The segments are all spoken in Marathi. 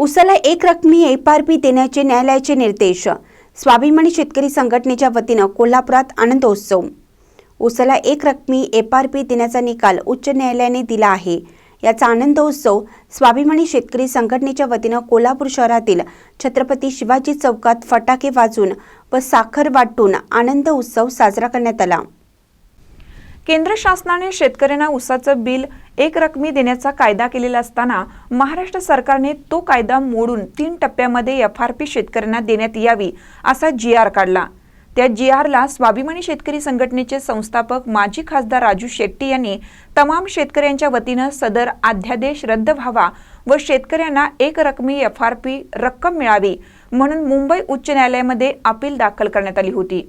उसाला एक रकमी एफआरपी देण्याचे न्यायालयाचे निर्देश. स्वाभिमानी शेतकरी संघटनेच्या वतीनं कोल्हापुरात आनंदोत्सव. उसाला एक रकमी एफआरपी देण्याचा निकाल उच्च न्यायालयाने दिला आहे. याचा आनंदोत्सव स्वाभिमानी शेतकरी संघटनेच्या वतीनं कोल्हापूर शहरातील छत्रपती शिवाजी चौकात फटाके वाजून व साखर वाटून आनंद उत्सव साजरा करण्यात आला. केंद्र शासनाने शेतकऱ्यांना ऊसाचं बिल एक रकमी देण्याचा कायदा केलेला असताना महाराष्ट्र सरकारने तो कायदा मोडून तीन टप्प्यामध्ये एफ आर पी शेतकऱ्यांना देण्यात यावी असा जी आर काढला. त्या जी आरला स्वाभिमानी शेतकरी संघटनेचे संस्थापक माजी खासदार राजू शेट्टी यांनी तमाम शेतकऱ्यांच्या वतीनं सदर अध्यादेश रद्द व्हावा व शेतकऱ्यांना एक रकमी एफ आर पी रक्कम मिळावी म्हणून मुंबई उच्च न्यायालयामध्ये अपील दाखल करण्यात आली होती.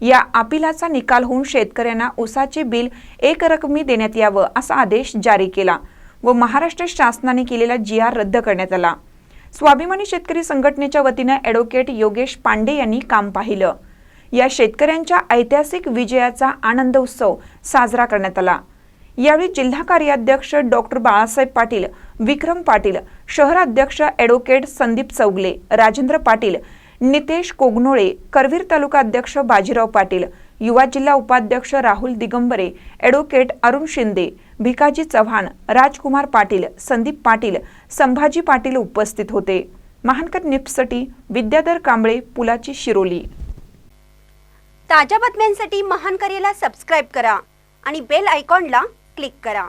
या अपिलाचा निकाल होऊन शेतकऱ्यांना उसाचे बिल एक रकमी देण्यात यावं असा आदेश जारी केला व महाराष्ट्र शासनाने केलेला जी आर रद्द करण्यात आला. स्वाभिमानी शेतकरी संघटनेच्या वतीनं ॲडव्होकेट योगेश पांडे यांनी काम पाहिलं. या शेतकऱ्यांच्या ऐतिहासिक विजयाचा आनंद उत्सव साजरा करण्यात आला. यावेळी जिल्हा कार्याध्यक्ष डॉक्टर बाळासाहेब पाटील विक्रम पाटील शहराध्यक्ष ॲडव्होकेट संदीप चौगले राजेंद्र पाटील नितेश कोगनोळे करवीर तालुका अध्यक्ष बाजीराव पाटील युवा जिल्हा उपाध्यक्ष राहुल दिगंबरे ॲडव्होकेट अरुण शिंदे भिकाजी चव्हाण राजकुमार पाटील संदीप पाटील संभाजी पाटील उपस्थित होते. महानकर निप्ससाठी विद्याधर कांबळे पुलाची शिरोली. ताज्या बातम्यांसाठी महानकरेला सबस्क्राईब करा आणि बेल आयकॉनला क्लिक करा.